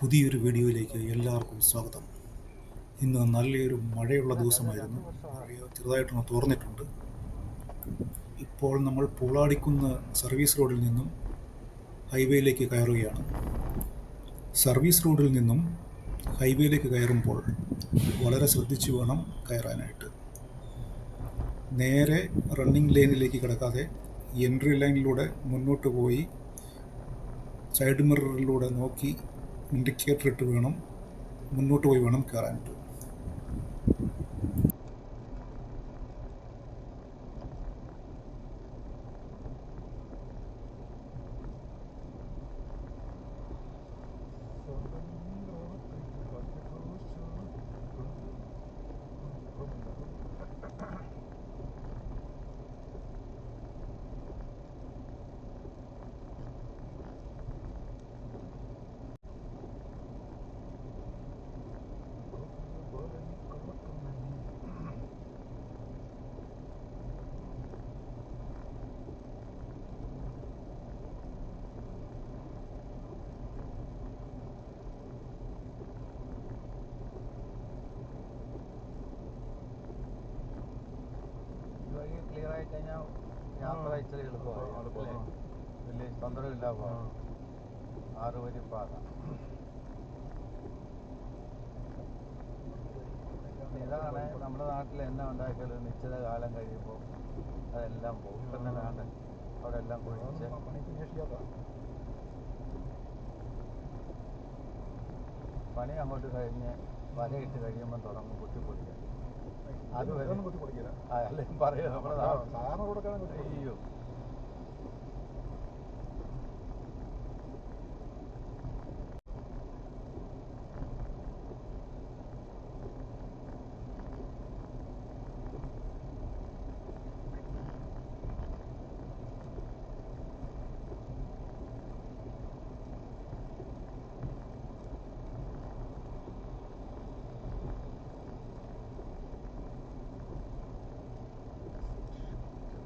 പുതിയൊരു വീഡിയോയിലേക്ക് എല്ലാവർക്കും സ്വാഗതം. ഇന്ന് നല്ലൊരു മഴയുള്ള ദിവസമായിരുന്നു. ചെറുതായിട്ടൊന്ന് തോർന്നിട്ടുണ്ട്. ഇപ്പോൾ നമ്മൾ പൂളാടിക്കുന്ന സർവീസ് റോഡിൽ നിന്നും ഹൈവേയിലേക്ക് കയറുകയാണ്. സർവീസ് റോഡിൽ നിന്നും ഹൈവേയിലേക്ക് കയറുമ്പോൾ വളരെ ശ്രദ്ധിച്ചു വേണം കയറാനായിട്ട്. നേരെ റണ്ണിംഗ് ലൈനിലേക്ക് കിടക്കാതെ എൻട്രി ലൈനിലൂടെ മുന്നോട്ട് പോയി സൈഡ് മിററിലൂടെ നോക്കി ഇൻഡിക്കേറ്റർ ഇട്ട് വേണം മുന്നോട്ട് പോയി വേണം കയറാനായിട്ട് ഈ വഴി ക്ലിയർ ആയി കഴിഞ്ഞാൽ യാത്ര ഇച്ചിരി എളുപ്പമാണ്? വലിയ തന്ത്രമില്ല ആറ് വരി പാത. ഇതാണ് നമ്മുടെ നാട്ടിൽ എന്നെ ഉണ്ടാക്കിയത്? നിശ്ചിത കാലം കഴിയുമ്പോൾ അതെല്ലാം പോകും. ഇപ്പം തന്നെ വേണ്ട അവിടെ എല്ലാം കുഴിച്ച്. പണി അങ്ങോട്ട് കഴിഞ്ഞ് വലയിട്ട് കഴിയുമ്പോൾ തുടങ്ങും കുത്തിപ്പൊളിക്കാൻ അത് വേറെ വരെ കുടിക്കില്ല അല്ലെങ്കിൽ പറയാം നമ്മുടെ അയ്യോ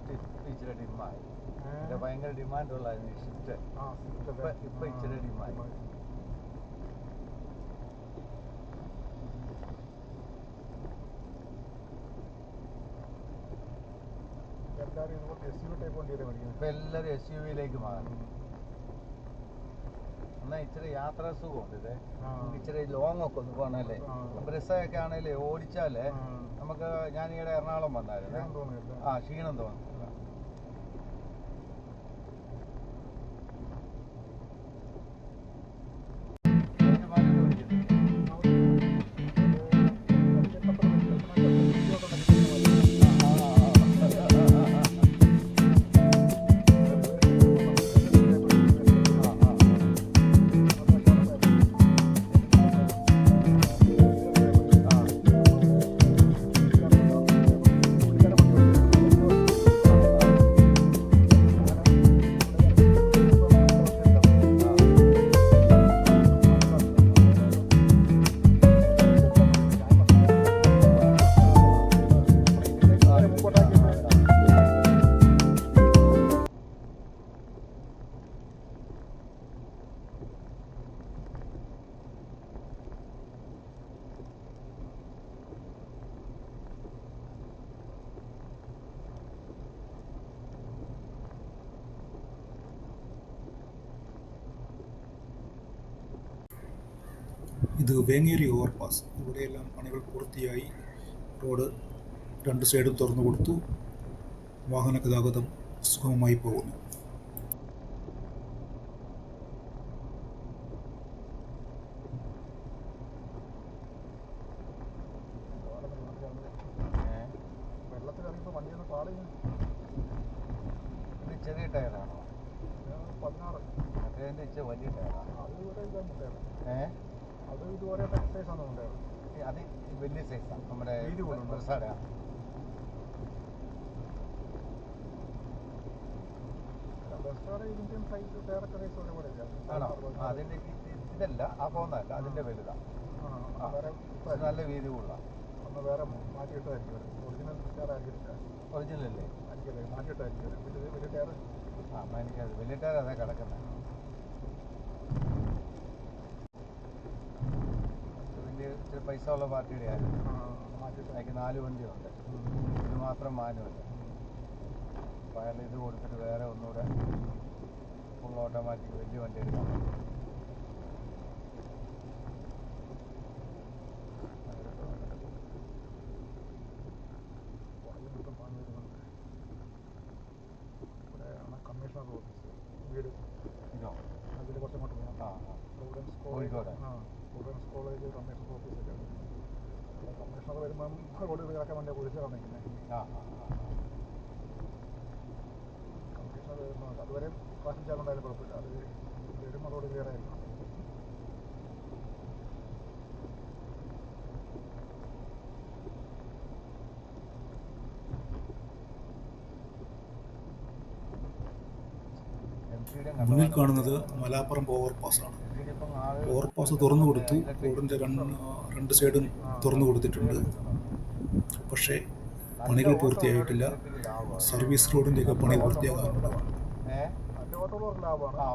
ഷിഫ്റ്റ് ഇച്ചിരി ഡിമായി ഭയങ്കര ഡിമാൻഡുള്ളായിരുന്നു ഈ ഷിഫ്റ്റ് ഇപ്പൊ ഇപ്പൊ ഇച്ചിരി ഡിമാൻഡ് ഇപ്പൊ എല്ലാരും എസ് യു വിയിലേക്ക് മാറി എന്നാ ഇച്ചിരി യാത്രാ സുഖമുണ്ട് ഇത്. ഇച്ചിരി ലോങ് ഒക്കെ ഒന്ന് പോകണല്ലേ ബ്രിസയൊക്കെ ആണെങ്കിലേ ഓടിച്ചാലേ നമുക്ക് ഞാൻ ഈയിടെ എറണാകുളം വന്നായിരുന്നു. ആ ക്ഷീണം തോന്നുന്നില്ല ഇത് വേങ്ങേരി ഓവർപാസ് ഇവിടെയെല്ലാം പണികൾ പൂർത്തിയായി. റോഡ് രണ്ട് സൈഡും തുറന്നു കൊടുത്തു. വാഹന ഗതാഗതം സുഗമമായി പോകുന്നു. ചെറിയ ടയറാണോ പതിനാറ് ഇച്ചിരി വലിയ ടയറാണ് അത് ഇതുവരെ അത് വലിയ സൈസാണ് നമ്മുടെ വീതി അതിന്റെ ഇതല്ല ആ പോകുന്നതല്ല അതിന്റെ വലുതാ. ആ. വേറെ ഇത് നല്ല വീതി ഉള്ള ഒന്ന് വേറെ മാറ്റിയിട്ടായിരിക്കും ഒറിജിനൽ അല്ലേ? മാറ്റിയിട്ടായിരിക്കും വലിയ ടയർ ആ വലിയ ടയർ അതാ കിടക്കുന്നത് പൈസ ഉള്ള പാർട്ടിയുടെ ആയിരുന്നു. അതിക്ക് നാല് വണ്ടിയുണ്ട്. ഇത് മാത്രം മാനുവല്ല അപ്പം അയാൾ ഇത് കൊടുത്തിട്ട് വേറെ ഒന്നുകൂടെ ഫുൾ ഓട്ടോമാറ്റിക് വലിയ വണ്ടി എടുക്കാൻ പ്രൊവിഡൻസ് കോളേജ് കമ്മീഷണർ ഓഫീസൊക്കെ ഇവിടെ കമ്മീഷണർ വരുമ്പം റോഡ് കിടക്കാൻ വേണ്ടി കുരിശ് കാണിക്കുന്നത്. കമ്മീഷണർ വരുമ്പോൾ അതുവരെ ട്രാഫിക് ജാം ഉണ്ടായാലും കുഴപ്പമില്ല. അത് വരുമ്പോൾ റോഡ് ക്ലിയർ ആയിരിക്കണം മുന്നിൽ കാണുന്നത് മലാപ്പുറം ഓവർപാസ് ആണ്. ഓവർപാസ് തുറന്നു കൊടുത്തു. റോഡിന്റെ രണ്ട് രണ്ട് സൈഡും തുറന്നു കൊടുത്തിട്ടുണ്ട്. പക്ഷേ പണികൾ പൂർത്തിയായിട്ടില്ല. സർവീസ് റോഡിന്റെയൊക്കെ പണി പൂർത്തിയാകാനുണ്ട് ഏ?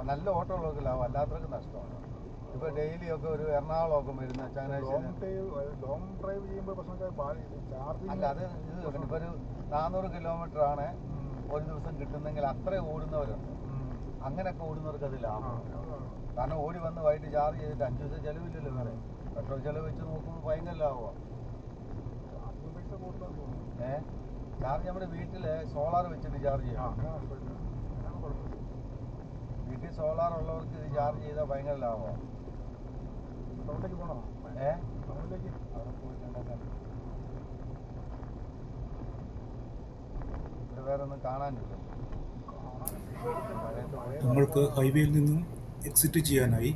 നല്ല ഓട്ടോകളൊക്കെ ലാഭം. അല്ലാത്തവർക്ക് നഷ്ടമാണ്. ഇപ്പൊ ഡെയിലി ഒക്കെ ഒരു എറണാകുളമൊക്കെ വരുന്ന ചങ്ങനാശ്ശേരി ലോങ് ഡ്രൈവ് ചെയ്യുമ്പോൾ അല്ല അത് ഇത് ഇപ്പൊ ഒരു നാനൂറ് കിലോമീറ്റർ ആണ്. ഒരു ദിവസം കിട്ടുന്നെങ്കിൽ അത്രയും ഓടുന്നവരുണ്ട്. അങ്ങനെയൊക്കെ ഓടുന്നവർക്ക് അത് ലാഭമാണ് കാരണം ഓടി വന്ന് വൈകിട്ട് ചാർജ് ചെയ്തിട്ട് അഞ്ചു ദിവസം ചിലവില്ലല്ലോ വേറെ. പെട്രോൾ ചിലവ് വെച്ച് നോക്കുമ്പോൾ ഭയങ്കര ലാഭമാണ് ഏ? ചാർജ് നമ്മുടെ വീട്ടിൽ സോളാർ വെച്ചിട്ട് ചാർജ് ചെയ്യാം വീട്ടിൽ സോളാർ ഉള്ളവർക്ക് ഇത് ചാർജ് ചെയ്താൽ ഭയങ്കര ലാഭമാണ് ഏ? ടൗണിലേക്ക്? അവിടെ പോയിട്ടുണ്ടെങ്കിൽ ഇവിടെ വേറെ ഒന്നും കാണാനില്ല നമ്മൾക്ക് ഹൈവേയിൽ നിന്നും എക്സിറ്റ് ചെയ്യാനായി.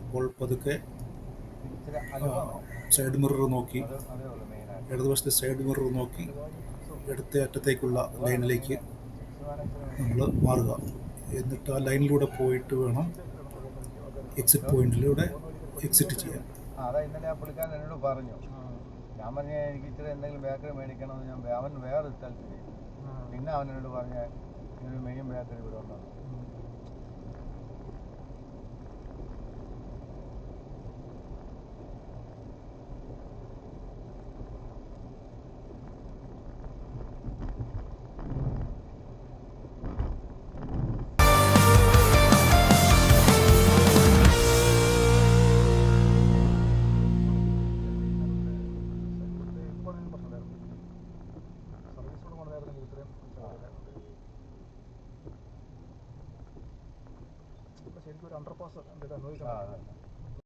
അപ്പോൾ പതുക്കെ സൈഡ് മിറർ നോക്കി. ഇടതുവശത്തെ സൈഡ് മിറർ നോക്കി. ഇടത്തെ അറ്റത്തേക്കുള്ള ലൈനിലേക്ക് നമ്മൾ മാറുക. എന്നിട്ട് ആ ലൈനിലൂടെ പോയിട്ട് വേണം എക്സിറ്റ് പോയിന്റിലൂടെ എക്സിറ്റ് ചെയ്യാൻ. ആ അതാ ഇന്നലെ ആ പുള്ളിക്കാരൻ എന്നോട് പറഞ്ഞു. ഞാൻ പറഞ്ഞ എനിക്ക് ഇച്ചിരി എന്തെങ്കിലും ബേക്കറി മേടിക്കണമെന്ന്. ഞാൻ അവൻ വേറെ സ്ഥലത്ത് പിന്നെ അവൻ എന്നോട് പറഞ്ഞ ഇങ്ങനെ മെയിൻ ബേക്കറി ഇവിടെ ഉണ്ടെന്ന് ഒരു അണ്ടർപാസ് എന്തെങ്കിലും ആ അനുവദിക്കണം അതെ